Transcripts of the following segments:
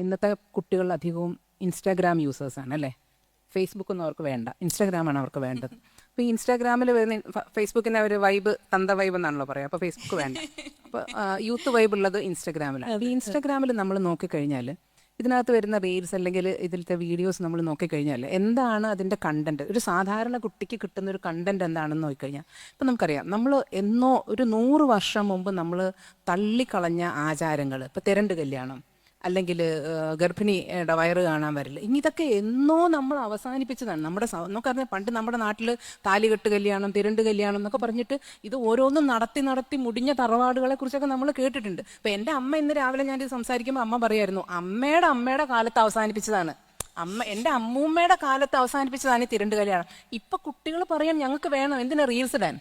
ഇന്നത്തെ കുട്ടികൾ അധികവും ഇൻസ്റ്റാഗ്രാം യൂസേഴ്സാണ് അല്ലേ? ഫേസ്ബുക്ക് ഒന്നും അവർക്ക് വേണ്ട. ഇൻസ്റ്റാഗ്രാമാണ് അവർക്ക് വേണ്ടത്. അപ്പോൾ ഈ ഇൻസ്റ്റാഗ്രാമിൽ വരുന്ന ഫേസ്ബുക്കിന്റെ ഒരു വൈബ് തന്ത വൈബ് എന്നാണല്ലോ പറയുക. അപ്പോൾ ഫേസ്ബുക്ക് വേണ്ട. അപ്പോൾ യൂത്ത് വൈബ് ഉള്ളത് ഇൻസ്റ്റാഗ്രാമിലാണ് അപ്പോൾ ഈ ഇൻസ്റ്റാഗ്രാമിൽ നമ്മൾ നോക്കിക്കഴിഞ്ഞാൽ ഇതിനകത്ത് വരുന്ന റീൽസ് അല്ലെങ്കിൽ ഇതിലത്തെ വീഡിയോസ് നമ്മൾ നോക്കിക്കഴിഞ്ഞാൽ എന്താണ് അതിന്റെ കണ്ടന്റ് ഒരു സാധാരണ കുട്ടിക്ക് കിട്ടുന്ന ഒരു കണ്ടന്റ് എന്താണെന്ന് നോക്കിക്കഴിഞ്ഞാൽ ഇപ്പം നമുക്കറിയാം. നമ്മൾ എന്നോ ഒരു നൂറ് വർഷം മുമ്പ് നമ്മൾ തള്ളിക്കളഞ്ഞ ആചാരങ്ങൾ ഇപ്പം തെരണ്ട് കല്യാണം. അല്ലെങ്കിൽ ഗർഭിണിയുടെ വയറ് കാണാൻ വരില്ല. ഇനി ഇതൊക്കെ എന്നോ നമ്മൾ അവസാനിപ്പിച്ചതാണ്. നമ്മുടെ നമുക്കറിയാം പണ്ട് നമ്മുടെ നാട്ടിൽ താലികെട്ട് കല്യാണം തിരണ്ട് കല്യാണം എന്നൊക്കെ പറഞ്ഞിട്ട് ഇത് ഓരോന്നും നടത്തി നടത്തി മുടിഞ്ഞ തറവാടുകളെ കുറിച്ചൊക്കെ നമ്മൾ കേട്ടിട്ടുണ്ട്. അപ്പൊ എന്റെ അമ്മ ഇന്ന് രാവിലെ ഞാൻ സംസാരിക്കുമ്പോൾ അമ്മ പറയായിരുന്നു അമ്മയുടെ അമ്മയുടെ കാലത്ത് അവസാനിപ്പിച്ചതാണ്. അമ്മ എന്റെ അമ്മൂമ്മയുടെ കാലത്ത് അവസാനിപ്പിച്ചതാണ് ഈ തിരണ്ട് കല്യാണം. ഇപ്പൊ കുട്ടികൾ പറയാൻ ഞങ്ങൾക്ക് വേണം എന്തിനാ റീൽസ് ഇടാൻ?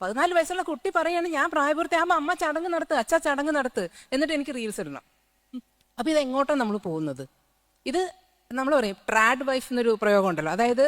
പതിനാല് വയസ്സുള്ള കുട്ടി പറയാണ് ഞാൻ പ്രായപൂർത്തിയാകുമ്പോൾ അമ്മ ചടങ്ങ് നടത്ത് അച്ഛ ചടങ്ങ് നടത്ത് എന്നിട്ട് എനിക്ക് റീൽസ് ഇടണം. അപ്പൊ ഇത് എങ്ങോട്ടാണ് നമ്മൾ പോകുന്നത്? ഇത് നമ്മൾ പറയും ട്രാഡ് വൈഫ് എന്നൊരു പ്രയോഗം ഉണ്ടല്ലോ അതായത്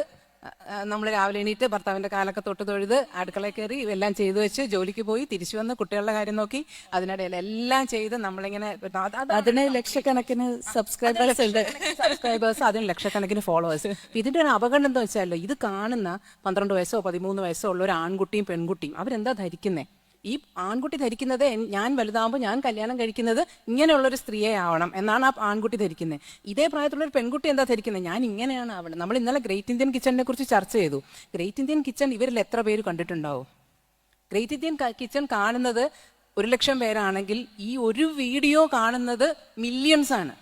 നമ്മൾ രാവിലെ എണീറ്റ് ഭർത്താവിന്റെ കാലൊക്കെ തൊട്ട് തൊഴുത് അടുക്കളയിൽ കയറി എല്ലാം ചെയ്തു വെച്ച് ജോലിക്ക് പോയി തിരിച്ചു വന്ന് കുട്ടികളുടെ കാര്യം നോക്കി അതിനിടയിൽ എല്ലാം ചെയ്ത് നമ്മളിങ്ങനെ അത് അത് അതിന് ലക്ഷക്കണക്കിന് സബ്സ്ക്രൈബേഴ്സ് ഉണ്ട്. സബ്സ്ക്രൈബേഴ്സ് അതിന് ലക്ഷക്കണക്കിന് ഫോളോവേഴ്സ് ഇതിന്റെ ഒരു അപകടം എന്താ വെച്ചാലോ ഇത് കാണുന്ന പന്ത്രണ്ട് വയസ്സോ പതിമൂന്ന് വയസ്സോ ഉള്ള ഒരു ആൺകുട്ടിയും പെൺകുട്ടിയും അവരെന്താ ധരിക്കുന്നേ? ഈ ആൺകുട്ടി ധരിക്കുന്നത് ഞാൻ വലുതാകുമ്പോൾ ഞാൻ കല്യാണം കഴിക്കുന്നത് ഇങ്ങനെയുള്ളൊരു സ്ത്രീയെ ആവണം എന്നാണ് ആ ആൺകുട്ടി ധരിക്കുന്നത് ഇതേ പ്രായത്തിലുള്ള ഒരു പെൺകുട്ടി എന്താ ധരിക്കുന്നത് ഞാൻ ഇങ്ങനെയാണ് ആവണം നമ്മൾ ഇന്നലെ ഗ്രേറ്റ് ഇന്ത്യൻ കിച്ചണിനെ കുറിച്ച് ചർച്ച ചെയ്തു. ഗ്രേറ്റ് ഇന്ത്യൻ കിച്ചൺ ഇവരിൽ എത്ര പേര് കണ്ടിട്ടുണ്ടാവും? ഗ്രേറ്റ് ഇന്ത്യൻ കിച്ചൺ കാണുന്നത് ഒരു ലക്ഷം പേരാണെങ്കിൽ ഈ ഒരു വീഡിയോ കാണുന്നത് മില്യൺസ് ആണ്.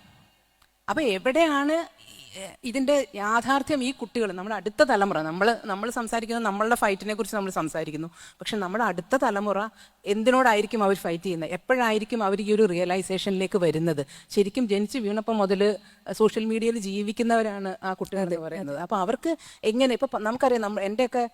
അപ്പൊ എവിടെയാണ് ഇതിന്റെ യാഥാർത്ഥ്യം ഈ കുട്ടികൾ നമ്മുടെ അടുത്ത തലമുറ നമ്മൾ നമ്മൾ സംസാരിക്കുന്നത് നമ്മളുടെ ഫൈറ്റിനെ കുറിച്ച് നമ്മൾ സംസാരിക്കുന്നു. പക്ഷെ നമ്മുടെ അടുത്ത തലമുറ എന്തിനോടായിരിക്കും അവർ ഫൈറ്റ് ചെയ്യുന്നത്? എപ്പോഴായിരിക്കും അവർ ഈ ഒരു റിയലൈസേഷനിലേക്ക് വരുന്നത്? ശരിക്കും ജനിച്ച് വീണപ്പോൾ മുതൽ സോഷ്യൽ മീഡിയയിൽ ജീവിക്കുന്നവരാണ് ആ കുട്ടികൾ എന്ന് പറയുന്നത്. അപ്പോൾ അവർക്ക് എങ്ങനെ ഇപ്പം നമുക്കറിയാം നമ്മൾ എന്റെയൊക്കെ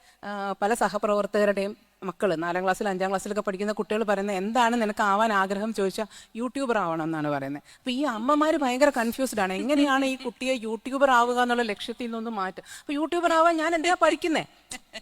പല സഹപ്രവർത്തകരുടെയും മക്കൾ നാലാം ക്ലാസ്സിൽ അഞ്ചാം ക്ലാസ്സിലൊക്കെ പഠിക്കുന്ന കുട്ടികൾ പറയുന്നത് എന്താണ് നിനക്ക് ആവാൻ ആഗ്രഹം ചോദിച്ചാൽ യൂട്യൂബർ ആവണം എന്നാണ് പറയുന്നത്. അപ്പൊ ഈ അമ്മമാർ ഭയങ്കര കൺഫ്യൂസ്ഡ് ആണ്. എങ്ങനെയാണ് ഈ കുട്ടിയെ യൂട്യൂബർ ആവുക എന്നുള്ള ലക്ഷ്യത്തിൽ നിന്നൊന്നും മാറ്റുക അപ്പൊ യൂട്യൂബർ ആവാൻ ഞാൻ എന്തിനാ പഠിക്കുന്നേ?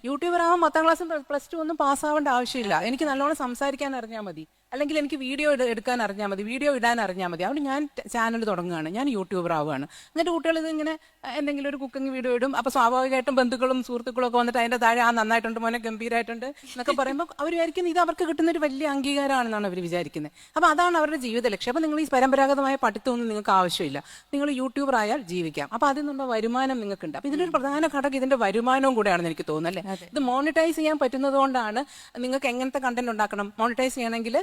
യൂട്യൂബർ ആവാൻ പത്താം ക്ലാസ്സും പ്ലസ് ടു ഒന്നും പാസ്സാവേണ്ട ആവശ്യമില്ല. എനിക്ക് നല്ലോണം സംസാരിക്കാൻ അറിഞ്ഞാൽ മതി. അല്ലെങ്കിൽ എനിക്ക് വീഡിയോ എടുക്കാൻ അറിഞ്ഞാൽ മതി വീഡിയോ ഇടാൻ അറിഞ്ഞാൽ മതി. അതുകൊണ്ട് ഞാൻ ചാനൽ തുടങ്ങുകയാണ്. ഞാൻ യൂട്യൂബർ ആവുകയാണ്. എന്നിട്ട് കുട്ടികൾ ഇതിങ്ങനെ എന്തെങ്കിലും ഒരു കുക്കിംഗ് വീഡിയോ ഇടും. അപ്പോൾ സ്വാഭാവികമായിട്ടും ബന്ധുക്കളും സുഹൃത്തുക്കളും ഒക്കെ വന്നിട്ട് അതിന്റെ താഴെ ആ നന്നായിട്ടുണ്ട് മോനെ ഗംഭീരമായിട്ടുണ്ട് എന്നൊക്കെ പറയുമ്പോൾ അവർ വിചാരിക്കുന്നത് ഇത് അവർക്ക് കിട്ടുന്ന ഒരു വലിയ അംഗീകാരമാണെന്നാണ് അവർ വിചാരിക്കുന്നത്. അപ്പോൾ അതാണ് അവരുടെ ജീവിത ലക്ഷ്യം. അപ്പോൾ നിങ്ങൾ ഈ പരമ്പരാഗതമായ പഠിത്തമൊന്നും നിങ്ങൾക്ക് ആവശ്യമില്ല. നിങ്ങൾ യൂട്യൂബർ ആയാൽ ജീവിക്കാം. അപ്പൊ അതിൽ നിന്നുള്ള വരുമാനം നിങ്ങൾക്കുണ്ട്. അപ്പൊ ഒരു പ്രധാന ഘടകം ഇതിന്റെ വരുമാനവും കൂടെയാണെന്ന് എനിക്ക് തോന്നുന്നത് അല്ലേ? ഇത് മോണിറ്റൈസ് ചെയ്യാൻ പറ്റുന്നത് കൊണ്ടാണ് നിങ്ങൾക്ക് എങ്ങനത്തെ കണ്ടന്റ് ഉണ്ടാക്കണം? മോണിറ്റൈസ് ചെയ്യണമെങ്കിൽ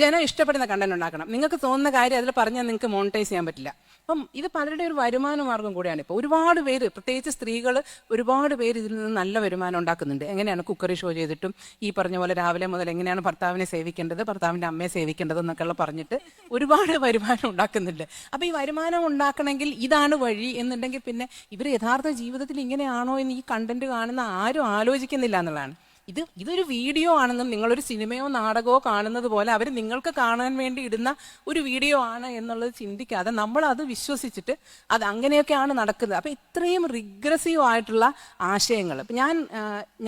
ജനം ഇഷ്ടപ്പെടുന്ന കണ്ടന്റ് ഉണ്ടാക്കണം. നിങ്ങൾക്ക് തോന്നുന്ന കാര്യം അതിൽ പറഞ്ഞാൽ നിങ്ങൾക്ക് മോണിറ്റൈസ് ചെയ്യാൻ പറ്റില്ല. അപ്പം ഇത് പലരുടെ ഒരു വരുമാന മാർഗം കൂടിയാണ്. ഇപ്പോൾ ഒരുപാട് പേര് പ്രത്യേകിച്ച് സ്ത്രീകൾ ഒരുപാട് പേര് ഇതിൽ നിന്ന് നല്ല വരുമാനം ഉണ്ടാക്കുന്നുണ്ട്. എങ്ങനെയാണ് കുക്കറി ഷോ ചെയ്തിട്ടും ഈ പറഞ്ഞ പോലെ രാവിലെ മുതൽ എങ്ങനെയാണ് ഭർത്താവിനെ സേവിക്കേണ്ടത് ഭർത്താവിന്റെ അമ്മയെ സേവിക്കേണ്ടത് എന്നൊക്കെയുള്ള പറഞ്ഞിട്ട് ഒരുപാട് വരുമാനം ഉണ്ടാക്കുന്നുണ്ട്. അപ്പോൾ ഈ വരുമാനം ഉണ്ടാക്കണമെങ്കിൽ ഇതാണ് വഴി എന്നുണ്ടെങ്കിൽ പിന്നെ ഇവർ യഥാർത്ഥ ജീവിതത്തിൽ ഇങ്ങനെയാണോ എന്ന് ഈ കണ്ടന്റ് കാണുന്ന ആരും ആലോചിക്കുന്നില്ല എന്നുള്ളതാണ്. ഇത് ഇതൊരു വീഡിയോ ആണെന്നും നിങ്ങളൊരു സിനിമയോ നാടകമോ കാണുന്നത് പോലെ അവർ നിങ്ങൾക്ക് കാണാൻ വേണ്ടി ഇടുന്ന ഒരു വീഡിയോ ആണ് എന്നുള്ളത് ചിന്തിക്കാതെ നമ്മൾ അത് വിശ്വസിച്ചിട്ട് അത് അങ്ങനെയൊക്കെയാണ് നടക്കുന്നത്. അപ്പം ഇത്രയും റിഗ്രസീവ് ആയിട്ടുള്ള ആശയങ്ങൾ. ഇപ്പം ഞാൻ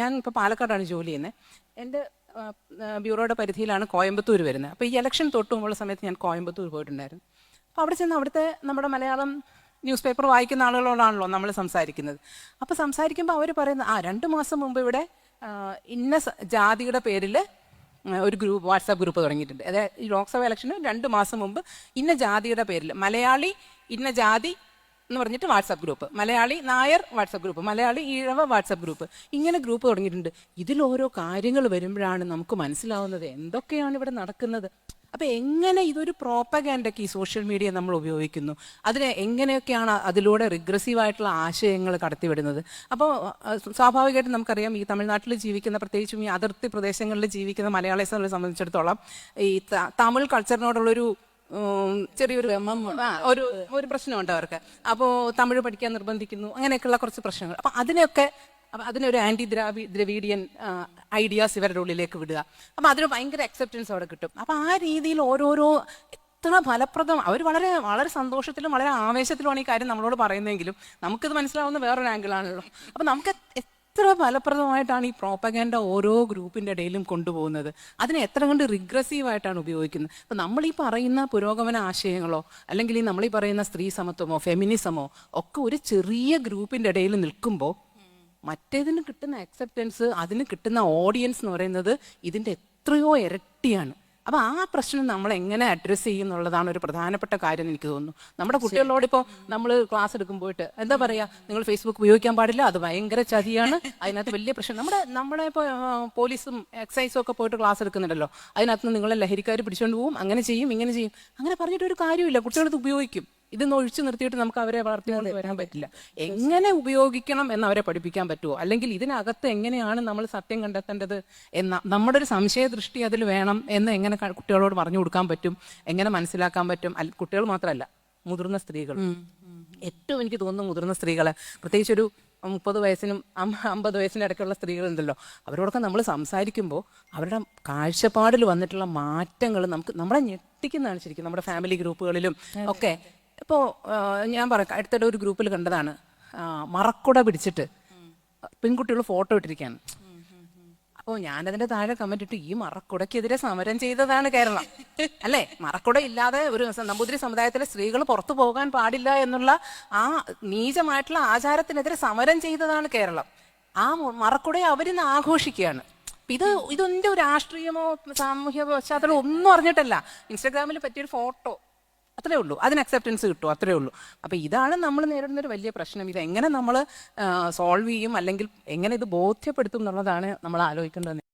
ഞാൻ ഇപ്പോൾ പാലക്കാടാണ് ജോലി ചെയ്യുന്നത് എന്റെ ബ്യൂറോയുടെ പരിധിയിലാണ് കോയമ്പത്തൂർ വരുന്നത്. അപ്പോൾ ഈ ഇലക്ഷൻ തൊട്ട് മുമ്പുള്ള സമയത്ത് ഞാൻ കോയമ്പത്തൂർ പോയിട്ടുണ്ടായിരുന്നു. അപ്പോൾ അവിടെ ചെന്ന് അവിടുത്തെ നമ്മുടെ മലയാളം ന്യൂസ് പേപ്പർ വായിക്കുന്ന ആളുകളോടാണല്ലോ നമ്മൾ സംസാരിക്കുന്നത്. അപ്പോൾ സംസാരിക്കുമ്പോൾ അവർ പറയുന്നത് ആ രണ്ട് മാസം മുമ്പ് ഇവിടെ ഇന്ന ജാതിയുടെ പേരിൽ ഒരു ഗ്രൂപ്പ് വാട്സാപ്പ് ഗ്രൂപ്പ് തുടങ്ങിയിട്ടുണ്ട്. അതായത് ഈ ലോക്സഭ ഇലക്ഷന് രണ്ട് മാസം മുമ്പ് ഇന്ന ജാതിയുടെ പേരിൽ മലയാളി ഇന്ന ജാതി എന്ന് പറഞ്ഞിട്ട് WhatsApp group Malayali Nair WhatsApp group Malayali Ezhava WhatsApp group ഇങ്ങനെ ഗ്രൂപ്പ് തുടങ്ങിയിട്ടുണ്ട്. ഇതിൽ ഓരോ കാര്യങ്ങൾ വരുമ്പോഴാണ് നമുക്ക് മനസ്സിലാവുന്നത് എന്തൊക്കെയാണ് ഇവിടെ നടക്കുന്നത്. അപ്പൊ എങ്ങനെ ഇതൊരു പ്രോപ്പഗാൻഡൊക്കെ ഈ സോഷ്യൽ മീഡിയ നമ്മൾ ഉപയോഗിക്കുന്നു? അതിനെ എങ്ങനെയൊക്കെയാണ് അതിലൂടെ റിഗ്രസീവ് ആയിട്ടുള്ള ആശയങ്ങൾ കടത്തിവിടുന്നത്? അപ്പോൾ സ്വാഭാവികമായിട്ടും നമുക്കറിയാം ഈ തമിഴ്നാട്ടിൽ ജീവിക്കുന്ന പ്രത്യേകിച്ചും ഈ അതിർത്തി പ്രദേശങ്ങളിൽ ജീവിക്കുന്ന മലയാളി സംബന്ധിച്ചിടത്തോളം ഈ തമിഴ് കൾച്ചറിനോടുള്ളൊരു ചെറിയൊരു ഒരു ഒരു പ്രശ്നമുണ്ട് അവർക്ക്. അപ്പോൾ തമിഴ് പഠിക്കാൻ നിർബന്ധിക്കുന്നു അങ്ങനെയൊക്കെയുള്ള കുറച്ച് പ്രശ്നങ്ങൾ. അപ്പോൾ അതിനെയൊക്കെ അപ്പൊ അതിനൊരു ആന്റി ദ്രാവി ദ്രവീഡിയൻ ഐഡിയാസ് ഇവരുടെ ഉള്ളിലേക്ക് വിടുക. അപ്പം അതിന് ഭയങ്കര അക്സെപ്റ്റൻസ് അവിടെ കിട്ടും. അപ്പം ആ രീതിയിൽ ഓരോരോ എത്ര ഫലപ്രദം അവർ വളരെ വളരെ സന്തോഷത്തിലും വളരെ ആവേശത്തിലുമാണ് ഈ കാര്യം നമ്മളോട് പറയുന്നതെങ്കിലും നമുക്കിത് മനസ്സിലാവുന്ന വേറൊരു ആംഗിളാണല്ലോ അപ്പം നമുക്ക് എത്ര ഫലപ്രദമായിട്ടാണ് ഈ പ്രോപ്പഗാൻഡ ഓരോ ഗ്രൂപ്പിന്റെ ഇടയിലും കൊണ്ടുപോകുന്നത്? അതിനെ എത്ര കണ്ട് റിഗ്രസീവായിട്ടാണ് ഉപയോഗിക്കുന്നത്? അപ്പം നമ്മൾ ഈ പറയുന്ന പുരോഗമന ആശയങ്ങളോ അല്ലെങ്കിൽ ഈ നമ്മൾ ഈ പറയുന്ന സ്ത്രീ സമത്വമോ ഫെമിനിസമോ ഒക്കെ ഒരു ചെറിയ ഗ്രൂപ്പിന്റെ ഇടയിൽ നിൽക്കുമ്പോൾ മറ്റേതിന് കിട്ടുന്ന അക്സെപ്റ്റൻസ് അതിന് കിട്ടുന്ന ഓഡിയൻസ് എന്ന് പറയുന്നത് ഇതിന്റെ എത്രയോ ഇരട്ടിയാണ്. അപ്പൊ ആ പ്രശ്നം നമ്മൾ എങ്ങനെ അഡ്രസ്സ് ചെയ്യും എന്നുള്ളതാണ് ഒരു പ്രധാനപ്പെട്ട കാര്യം എനിക്ക് തോന്നുന്നു. നമ്മുടെ കുട്ടികളോട് ഇപ്പോൾ നമ്മൾ ക്ലാസ് എടുക്കുമ്പോയിട്ട് എന്താ പറയാ നിങ്ങൾ ഫേസ്ബുക്ക് ഉപയോഗിക്കാൻ പാടില്ല അത് ഭയങ്കര ചതിയാണ്. അതിനകത്ത് വലിയ പ്രശ്നം. നമ്മുടെ നമ്മളെ ഇപ്പോൾ പോലീസും എക്സൈസും ഒക്കെ പോയിട്ട് ക്ലാസ് എടുക്കുന്നുണ്ടല്ലോ. അതിനകത്ത് നിന്ന് നിങ്ങളെ ലഹരിക്കാർ പിടിച്ചുകൊണ്ട് പോകും അങ്ങനെ ചെയ്യും ഇങ്ങനെ ചെയ്യും. അങ്ങനെ പറഞ്ഞിട്ട് ഒരു കാര്യമില്ല. കുട്ടികളത് ഉപയോഗിക്കും. ഇതൊന്നും ഒഴിച്ചു നിർത്തിയിട്ട് നമുക്ക് അവരെ വളർത്തിക്കൊണ്ട് വരാൻ പറ്റില്ല. എങ്ങനെ ഉപയോഗിക്കണം എന്ന് അവരെ പഠിപ്പിക്കാൻ പറ്റുമോ അല്ലെങ്കിൽ ഇതിനകത്ത് എങ്ങനെയാണ് നമ്മൾ സത്യം കണ്ടെത്തേണ്ടത് എന്ന നമ്മുടെ ഒരു സംശയ ദൃഷ്ടി അതിൽ വേണം എന്ന് എങ്ങനെ കുട്ടികളോട് പറഞ്ഞു കൊടുക്കാൻ പറ്റും? എങ്ങനെ മനസ്സിലാക്കാൻ പറ്റും? കുട്ടികൾ മാത്രമല്ല മുതിർന്ന സ്ത്രീകൾ. ഏറ്റവും എനിക്ക് തോന്നുന്നു മുതിർന്ന സ്ത്രീകളെ പ്രത്യേകിച്ച് ഒരു മുപ്പത് വയസ്സിനും അമ്പ- അമ്പത് വയസ്സിനും ഇടയ്ക്കുള്ള സ്ത്രീകളുണ്ടല്ലോ. അവരോടൊക്കെ നമ്മൾ സംസാരിക്കുമ്പോൾ അവരുടെ കാഴ്ചപ്പാടിൽ വന്നിട്ടുള്ള മാറ്റങ്ങൾ നമുക്ക് നമ്മളെ ഞെട്ടിക്കുന്നതാണ് ശരിക്കും നമ്മുടെ ഫാമിലി ഗ്രൂപ്പുകളിലും ഒക്കെ. ഇപ്പോൾ ഞാൻ പറയാം അടുത്തിടെ ഒരു ഗ്രൂപ്പിൽ കണ്ടതാണ്. മറക്കുട പിടിച്ചിട്ട് പെൺകുട്ടികൾ ഫോട്ടോ ഇട്ടിരിക്കുകയാണ് അപ്പോൾ ഞാനതിന്റെ താഴെ കമന്റ് ഇട്ട് ഈ മറക്കുടയ്ക്കെതിരെ സമരം ചെയ്തതാണ് കേരളം. അല്ലേ? മറക്കുട ഇല്ലാതെ ഒരു നമ്പൂതിരി സമുദായത്തിലെ സ്ത്രീകൾ പുറത്തു പോകാൻ പാടില്ല എന്നുള്ള ആ നീചമായിട്ടുള്ള ആചാരത്തിനെതിരെ സമരം ചെയ്തതാണ് കേരളം. ആ മറക്കുടയെ അവരിന്ന് ആഘോഷിക്കുകയാണ്. ഇത് ഇതൊന്നും രാഷ്ട്രീയമോ സാമൂഹ്യ പശ്ചാത്തലമോ ഒന്നും അറിഞ്ഞിട്ടല്ല. ഇൻസ്റ്റാഗ്രാമിൽ പറ്റിയൊരു ഫോട്ടോ അത്രേ ഉള്ളൂ. അതിന് അക്സെപ്റ്റൻസ് കിട്ടും അത്രേ ഉള്ളൂ. അപ്പോൾ ഇതാണ് നമ്മൾ നേരിടുന്ന ഒരു വലിയ പ്രശ്നം. ഇത് എങ്ങനെ നമ്മൾ സോൾവ് ചെയ്യും അല്ലെങ്കിൽ എങ്ങനെ ഇത് ബോധ്യപ്പെടുത്തും എന്നുള്ളതാണ് നമ്മൾ ആലോചിക്കേണ്ടത്.